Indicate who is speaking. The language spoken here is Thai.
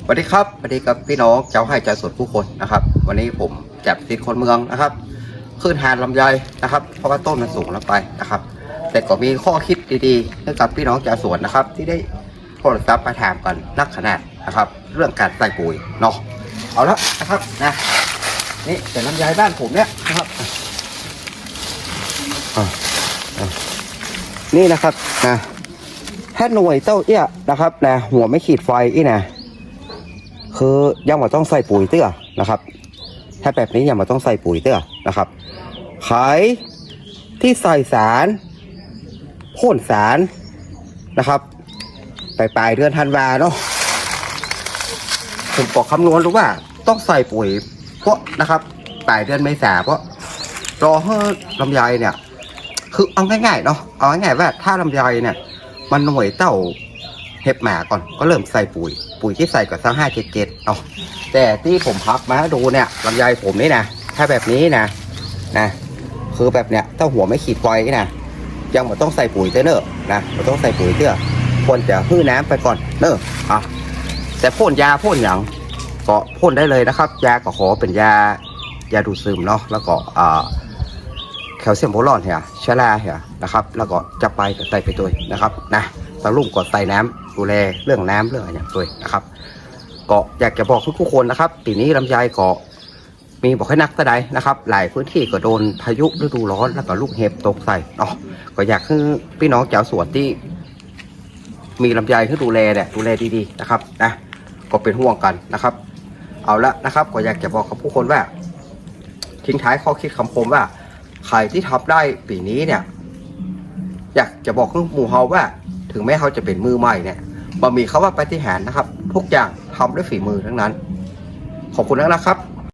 Speaker 1: สวัสดีครับสวัสดีกับพี่น้องเจ้าให้ใจสดผู้คนนะครับ วันนี้ผมจับติดคนเมืองนะครับ ขึ้นหาดลำไยนะครับ เพราะว่าต้นมันสูงแล้วไปนะครับ แต่ก็มีข้อคิดดีๆให้กับพี่น้องชาวสวนนะครับ ที่ได้โทรศัพท์มาถามกันนักขนาดนะครับ เรื่องการใส่ปุ๋ยเนาะเอาละนะครับนะนี่แต่ลำไยบ้านผมเนี่ยนะครับนี่นะครับนะถ้าหน่วยเต้าเอี้ยนะครับนะหัวไม่ขีดไฟอีนะ คือยังม่ต้องใส่ปุ๋ยเตื้อนะครับ ถ้าแบบนี้ยังม่ต้องใส่ปุ๋ยเตื้อนะครับขายที่ใส่สารพ่นสารนะครับไปปลายเดือนธันวาเนาะผมบอกคำนวณรู้ว่า ต้องใส่ปุ๋ยเพราะนะครับปลายเดือนเมษาเพราะรอให้ลำไยเนี่ย คือเอาง่ายๆเนาะเอาง่ายๆว่าถ้าลำไยเนี่ย มันหน่วยเต้า เห็บหมาก่อนก็เริ่มใส่ปุ๋ย ปุ๋ยที่ใส่ก็สักห้าเจ็ดเจ็ดเนาแต่ที่ผมพักมาดูเนี่ยลำไยผมนี่นะถ้าแบบนี้นะนะคือแบบเนี้ยเต้าหัวไม่ขีดไฟนะยังไม่ต้องใส่ปุ๋ยเต้อนอะนะไม่ต้องใส่ปุ๋ยเต้อควรจะพื้น้ำไปก่อนเนอะอะแต่พ่นยาพ่นอย่างก็พ่นได้เลยนะครับ ยาก็ขอเป็นยายาดูดซึมเนาะแล้วก็อ่าแคลเซียมโบรอนเหี่ยชะลาเหี่ยนะครับ แล้วก็จะไปกับไตไปตัวนะครับนะ ตะลุ่มกดไตน้ำดูแลเรื่องน้ำเรื่องอะไรอย่างตัวนะครับก็อยากจะบอกทุกๆคนนะครับปีนี้ลำไยเก็มีบอกให้นักตะใดนะครับ หลายพื้นที่ก็โดนพายุฤดูร้อนแล้วก็ลูกเห็บตกใส่เนาะก็อยากให้พี่น้องชาสวนที่ มีลำไยให้ดูแลเนี่ยดูแลดีๆนะครับนะก็เป็นห่วงกันนะครับ เอาละนะครับ ก็อยากจะบอกกับผู้คนว่า ทิ้งท้ายข้อคิดคำคมว่าใครที่ทำได้ปีนี้เนี่ย อยากจะบอกหมู่เฮาว่า ถึงแม้เขาจะเป็นมือใหม่เนี่ยบะหมี่เขาว่าปฏิหารนะครับ ทุกอย่างทำด้วยฝีมือทั้งนั้น ขอบคุณนะครับ